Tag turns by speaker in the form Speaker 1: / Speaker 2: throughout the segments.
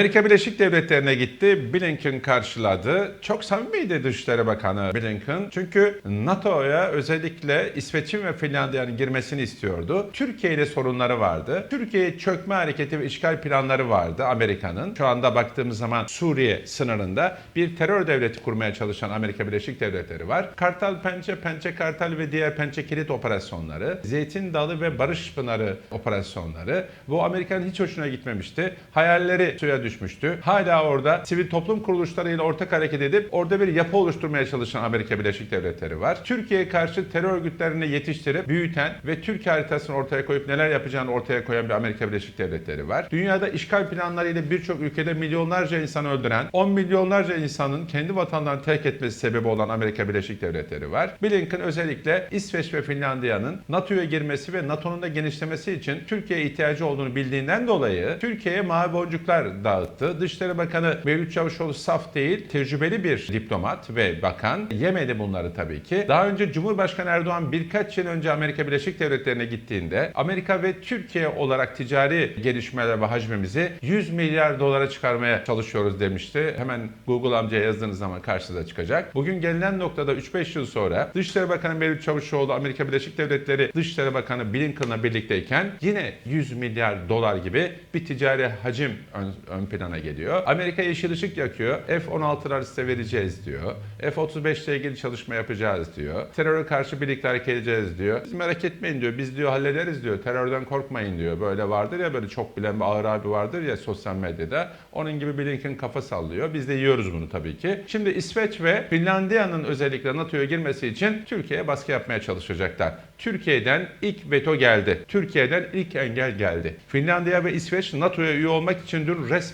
Speaker 1: Amerika Birleşik Devletleri'ne gitti. Blinken karşıladı. Çok samimiydi Dışişleri Bakanı Blinken. Çünkü NATO'ya özellikle İsveç'in ve Finlandiya'nın girmesini istiyordu. Türkiye ile sorunları vardı. Türkiye çökme hareketi ve işgal planları vardı Amerika'nın. Şu anda baktığımız zaman Suriye sınırında bir terör devleti kurmaya çalışan Amerika Birleşik Devletleri var. Kartal Pençe, Pençe Kartal ve diğer Pençe Kilit operasyonları, Zeytin Dalı ve Barış Pınarı operasyonları bu Amerika'nın hiç hoşuna gitmemişti. Hayalleri suya düşmüştü. Hala orada sivil toplum kuruluşlarıyla ortak hareket edip orada bir yapı oluşturmaya çalışan Amerika Birleşik Devletleri var. Türkiye'ye karşı terör örgütlerini yetiştirip büyüten ve Türkiye haritasını ortaya koyup neler yapacağını ortaya koyan bir Amerika Birleşik Devletleri var. Dünyada işgal planlarıyla birçok ülkede milyonlarca insan öldüren, 10 milyonlarca insanın kendi vatanlarını terk etmesi sebebi olan Amerika Birleşik Devletleri var. Blinken özellikle İsveç ve Finlandiya'nın NATO'ya girmesi ve NATO'nun da genişlemesi için Türkiye'ye ihtiyacı olduğunu bildiğinden dolayı Türkiye'ye mavi boncuklar dağıttı. Dışişleri Bakanı Mevlüt Çavuşoğlu saf değil, tecrübeli bir diplomat ve bakan. Yemedi bunları tabii ki. Daha önce Cumhurbaşkanı Erdoğan birkaç yıl önce Amerika Birleşik Devletleri'ne gittiğinde Amerika ve Türkiye olarak ticari gelişmeler ve hacmimizi 100 milyar dolara çıkarmaya çalışıyoruz demişti. Hemen Google amcaya yazdığınız zaman karşınıza çıkacak. Bugün gelinen noktada 3-5 yıl sonra Dışişleri Bakanı Mevlüt Çavuşoğlu Amerika Birleşik Devletleri Dışişleri Bakanı Blinken'la birlikteyken yine 100 milyar dolar gibi bir ticari hacim ön, ön plana geliyor. Amerika yeşil ışık yakıyor. F-16'lar size vereceğiz diyor. F-35 ile ilgili çalışma yapacağız diyor. Teröre karşı birlikte hareket edeceğiz diyor. Siz merak etmeyin diyor. Biz diyor hallederiz diyor. Terörden korkmayın diyor. Böyle vardır ya böyle çok bilen bir ağır abi vardır ya sosyal medyada. Onun gibi Blinken kafa sallıyor. Biz de yiyoruz bunu tabii ki. Şimdi İsveç ve Finlandiya'nın özellikle NATO'ya girmesi için Türkiye'ye baskı yapmaya çalışacaklar. Türkiye'den ilk veto geldi. Türkiye'den ilk engel geldi. Finlandiya ve İsveç NATO'ya üye olmak için dün resmen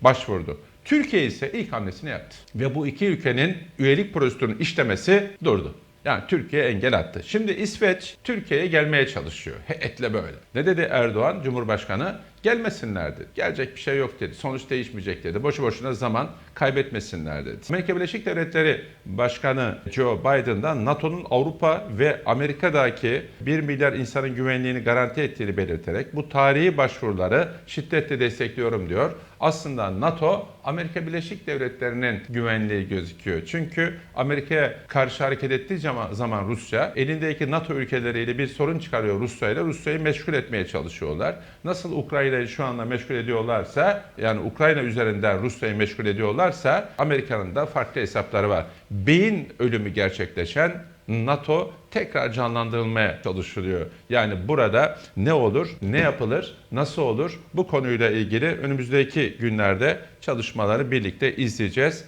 Speaker 1: başvurdu. Türkiye ise ilk hamlesini yaptı. Ve bu iki ülkenin üyelik prosedürünün işlemesi durdu. Yani Türkiye engel attı. Şimdi İsveç Türkiye'ye gelmeye çalışıyor. Heyetle böyle. Ne dedi Erdoğan Cumhurbaşkanı? Gelmesinler dedi. Gelecek bir şey yok dedi. Sonuç değişmeyecek dedi. Boşu boşuna zaman kaybetmesinler dedi. Amerika Birleşik Devletleri Başkanı Joe Biden'dan NATO'nun Avrupa ve Amerika'daki 1 milyar insanın güvenliğini garanti ettiğini belirterek bu tarihi başvuruları şiddetle destekliyorum diyor. Aslında NATO Amerika Birleşik Devletleri'nin güvenliği gözüküyor. Çünkü Amerika'ya karşı hareket ettiği zaman, Rusya elindeki NATO ülkeleriyle bir sorun çıkarıyor Rusya ile. Rusya'yı meşgul etmeye çalışıyorlar. Nasıl Ukrayna'yı şu anda meşgul ediyorlarsa yani Ukrayna üzerinden Rusya'yı meşgul ediyorlarsa Amerika'nın da farklı hesapları var. Beyin ölümü gerçekleşen NATO tekrar canlandırılmaya çalışılıyor. Yani burada ne olur, ne yapılır, nasıl olur bu konuyla ilgili önümüzdeki günlerde çalışmaları birlikte izleyeceğiz.